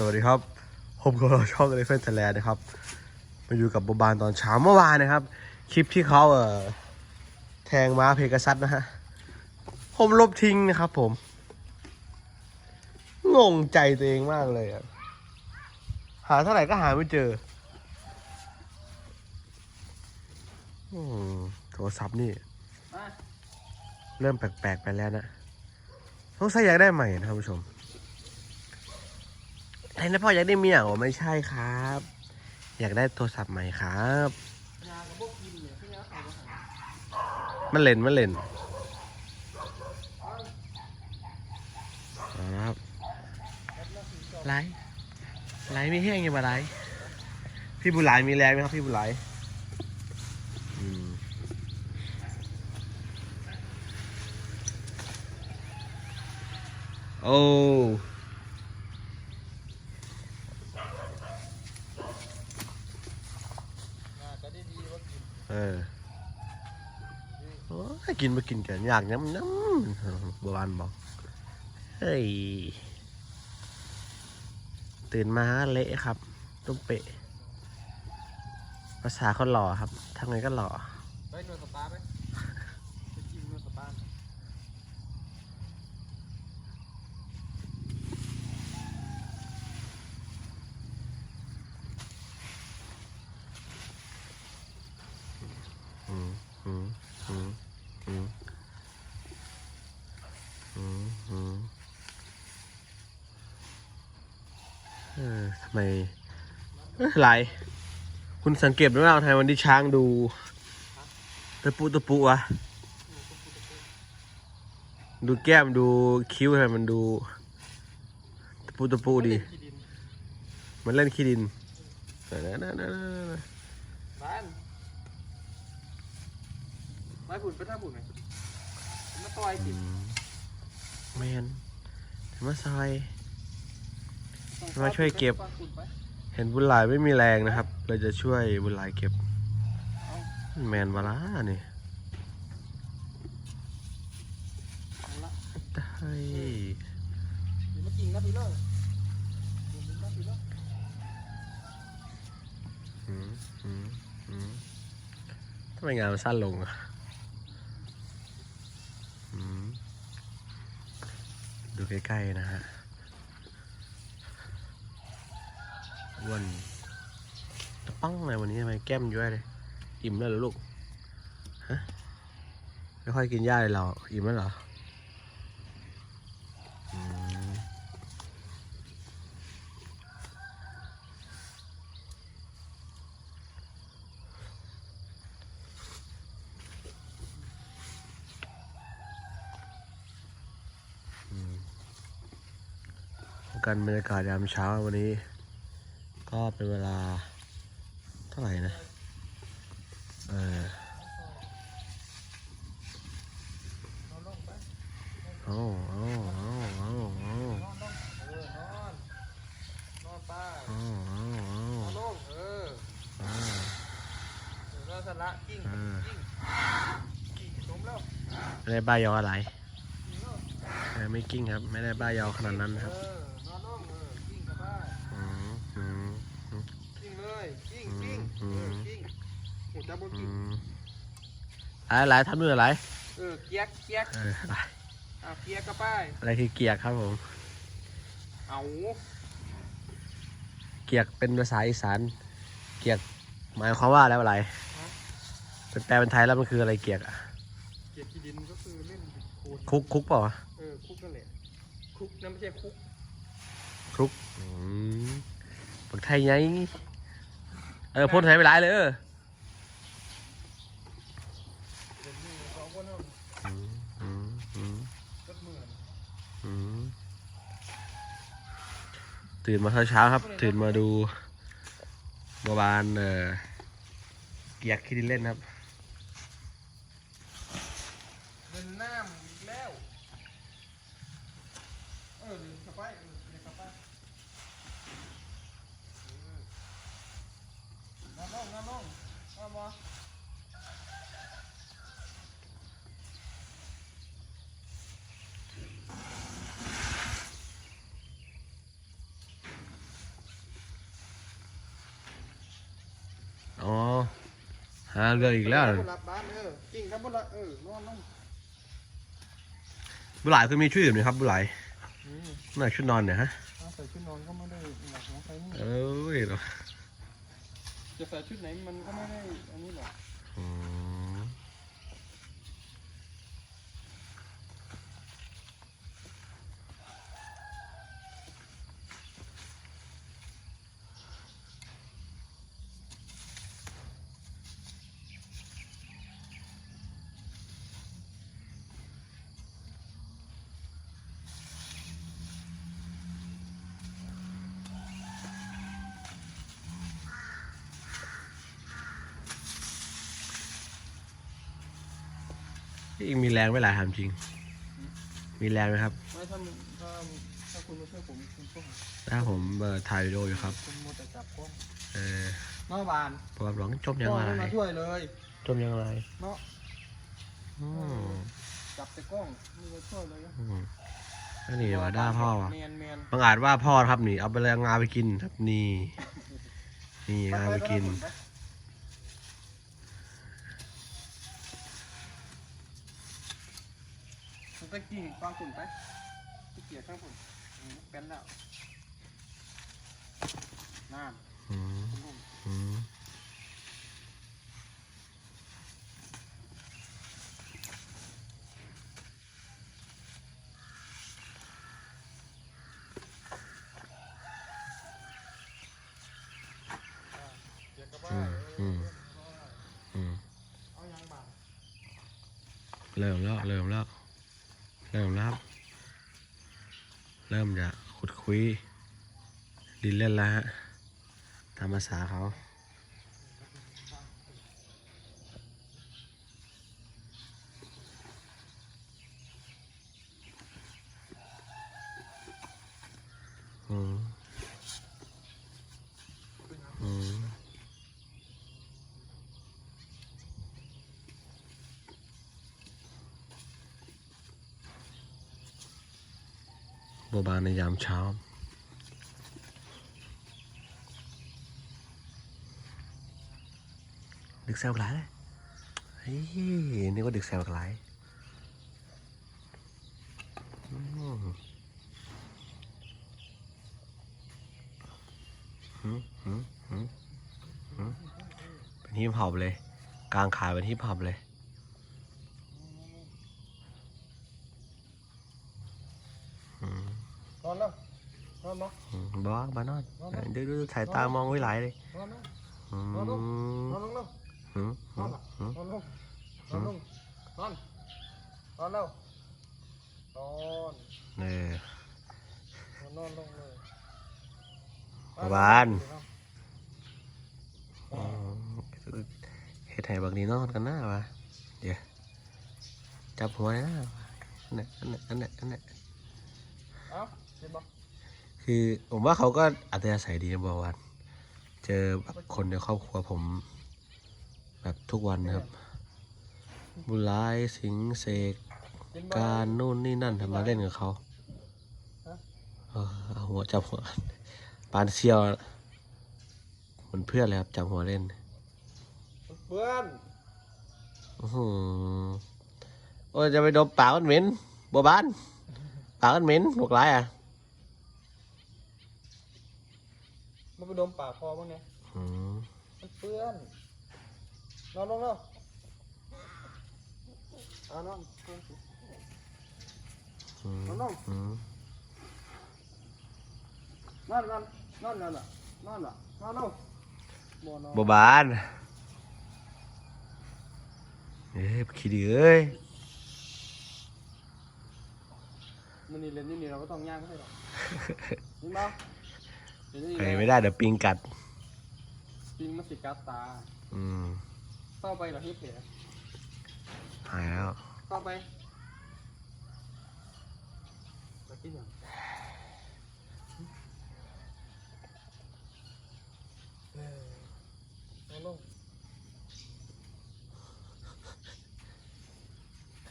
สวัสดีครับ ผมก็ช่องเลฟเฟนเทเลนะครับ มาอยู่กับบบานตอนเช้าเมื่อวานนะครับ คลิปที่เขาเอ่อแทงม้าเพกาซัสนะฮะ ผมลบทิ้งนะครับผม งงใจตัวเองมากเลยอะหาเท่าไหร่ก็หาไม่เจออืมโทรศัพท์นี่ เริ่มแปลกๆไปแล้วนะสงสัยอยากได้ใหม่นะท่านผู้ชม ไอ้นะพ่ออยากได้เมียเหรอไม่ใช่ครับ อยากได้โทรศัพท์ใหม่ครับ มันเล่นมันเล่นอาละครับไลไลไม่แห้งยังมาไลพี่บุหลายมีแรงไหมครับพี่บุหลายโอ้ เออโอ้ยกินมากินกันอยากน้ำน้ำบวานบอก เฮ้ย ตื่นมาเละครับ ตุ้มเปะ ภาษาคนหล่อครับทำไงก็หล่อ ไปนวดสปาไหมไปกินนวดสปา อืมอืมอืมอืมอืมอืม เออทำไมเอ้ยคุณสังเกตไหมว่าทำไมวันที่ช้างดูตะปุตะปุวะดูแก้มดูคิ้วทำไมมันดูตะปุตะปุดีที่ดินมันเล่นขี้ดินนั่นนั่นนั่นนั่นบ้านไม้ผุนไปท่าผุนไหมมาต่อยอืกินมแมนถึงมาซอย มาช่วยเก็บ เห็นบุญหลายไม่มีแรงนะครับเลยจะช่วยบุญหลายเก็บ แมนวะล่ะนี่เอาละได้เดี๋ยทำไมงานมันสั้นลงอะดูใกล้ๆนะฮะ อ้วนตะปังเลยวันนี้ทำไมแก้มย้อยเลย อิ่มแล้วเหรอลูก ฮะ ไม่ค่อยกินหญ้าเลยเรา อิ่มแล้วเหรออืมกันบรรยากาศยามเช้าวันนี้ ก็เป็นเวลาเท่าไหร่นะ เออนอนลงไปโอ้โอ้โอ้โอ้โอ้นอนลงเออนอนนอนป้าโอ้โอ้นอนลงเออโอ้เออนอนสละกิ้งเออกิ้งกิ้งสมแล้วไม่ได้บ้ายออะไรกิ้งแล้วเออไม่กิ้งครับ ไม่ได้บ้ายอขนาดนั้นครับ เออนอนลงเออกิ้งกับบ้าน อืมอืม กิ้งเลยกิ้ง อืม กิ้ง อื เอ ม อกิ้งโอ้ จับบนอืกิ้งมอะไรทำด้วยอะไรเออเกียกเกียกเอออะไรอะเกียกกับไปอะไรคือเกียกครับผม เอาเกียกเป็นภาษาอีสาน เกียกหมายความว่าแล้วอะไรเป็นแปลเป็นไทยแล้วมันคืออะไรเกียกอะเกียกที่ดินก็คือเล่นโคนคุกคุกเปล่าวะเออคุกนั่นแหละคุกนั่นไม่ใช่คุกคุกอืมปักไทยไงเออพ่นไทยไปหลายเลยเออ ตื่นมาเช้าๆครับ ตื่นมาดูบาบานเอ่อเกียกคิดเล่นครับ เดินหน้ำอีกแล้ว เออเดินกลับไปเออเดินกลับไปเออนอนลงนอนลงนอนบ่ หาเรื่องอีกแล้วบุหลับบ้านเออกิ่งครับบุหลับเออนอนลงบุหลายคือมีชุดอื่นไหมครับบุหลายนี่น่าชุดนอนเนี่ยฮะเอาใส่ชุดนอนก็ไม่ได้หนักของใครนี่เอ้ยเนาะจะใส่ชุดไหนมันก็ไม่ได้อันนี้หรอก อืม อีกมีแรงไหมล่ะถามจริง มีแรงไหมครับ ไม่ถ้ามึงถ้าถ้าคุณมาช่วยผมคุณช่วยถ้าผมเอ่อถ่ายวิดีโออยู่ครับ คุณมัวแต่จับกล้องเออเมื่อวานผมร้องจมยังล้องไงไม่มาช่วยเลยจมยังไงเนาะอืมจับแต่กล้องไม่มาช่วยเลยนะอืมก็นี่ว่าด่าพ่อว่ะเมียนเมียนบางอาจว่าพ่อครับนี่ เอาไปเลยงาไปกินครับนี่ นี่งาไปกินมัน ไปกิ่งฟังฝุ่นไปที่เกียร์ข้างฝุ่นอืมเป็นแล้วน้ำอืมลุ่มอืมอืมอืมอืมเอายังบาเริ่มแล้วเริ่มแล้วเริ่มแล้วครับ เริ่มจะขุดคุย ดินเล่นแล้วฮะตามภาษาเขา อืมอืม บัวบานในยามเช้า ดึกแซวหลายเลยเฮ้ยนี่ก็ดึกแซวหลายเป็นฮิปฮอปเลย กลางขายเป็นฮิปฮอปเลย ว หืม น หื อน ม ละ หืม นอนลงนอนลงนอนนอนแล้วนอน เออ นอนลงเลย บ้านอืมเฮ็ดให้บักนี้นอนกันหน้าวะเดี๋ยวจับหัวเลยนะอันนั้นอันนั้นอันนั้นอันนั้น เอ้าเห็นปะ คือผมว่าเขาก็อัธยาศัยดีนะบอกว่าเจอแบบคนในครอบครัวผม แบบทุกวันนะครับ บุญร้ายสิงห์เสกเห็นปะการนู่นนี่นั่นทำมาเล่นกับเขาฮะเออเอาหัวจับหัวปานเซียวอะเหมือนเพื่อนเลยครับจับหัวเล่นเพื่อนอื้อหือโอ้ยจะไปดมปากมันเหม็นบัวบานปากมันเหม็นพวกร้ายอะ มันไปดมปากคอมั้งเนี่ยอืมมันเพื่อนนอนลงแล้วเอานอนเพื่อนสิ อืมนอนลงอืมนอนกันนอนนั่นล่ะนอนล่ะนอนลงบ่นอนบัวบานเอ้ยขี้ดีเอ้ยมันนี่เล่นนี่นี่เราก็ต้องย่างก็ได้หรอกนี่มา เดี๋ยวนี้ไปไม่ได้เดี๋ยวปิงกัด ปิงมันสิกัดตา อืมเข้าไปเหรอเฮ็ดแผลหายแล้วเข้าไปแล้วกินอย่างเออเอาลง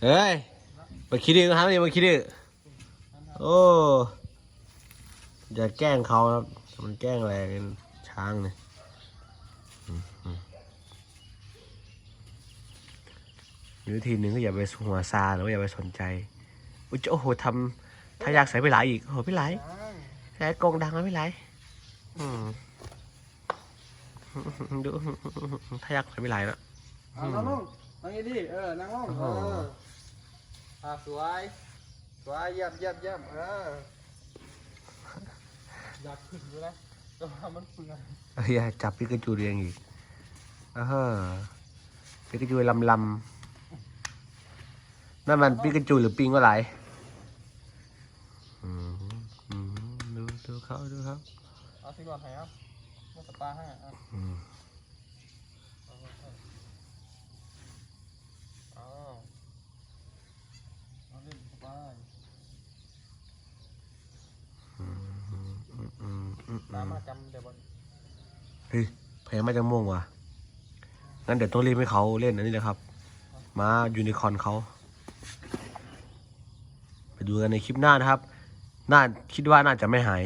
เฮ้ยมาคิดดื้อครับนี่มาคิดดื้อโอ้อย่าแกล้งเขาครับ มันแกล้งแรงช้างเนี่ยอืมอืมมีวิธีหนึ่งก็อย่าไปหัวซาหรือว่าอย่าไปสนใจอุ้ยโอ้โหทำถ้าอยากใส่ไปหลายอีกโอ้โหพี่ไหลายยังใส่กรงดังแล้วพี่ไหลายอืมดูถ้าอยากใส่ไปหลายแล้วเอานั่งลงนั่งอย่างนี้ดิเออนั่งลงเอออ่าสวยสวยเยี่ยมเยี่ยมเยี่ยมเออ อยากขึ้นอยู่นะแต่ว่ามันเปลือยเฮ้ยจับปิกาจูเรียงอีกเออปิกาจูลำลำนั่นมันปิกาจูหรือปิงก็ไหลายอืมอืมดูดูเขาดูเขาเอาสิก่อนให้ครับมาสปาให้อะ อืม เอาเอาเอาเล่นสปา อืมอืมอืมอืมอืม น้ำมา จำเดี๋ยวบอลเฮ้ยเพลงมาจากม่วงว่ะงั้นเดี๋ยวต้องรีบให้เขาเล่นอันนี้เลยครับ มายูนิคอร์นเขา ไปดูกันในคลิปหน้านะครับ น่าคิดว่าน่าจะไม่หาย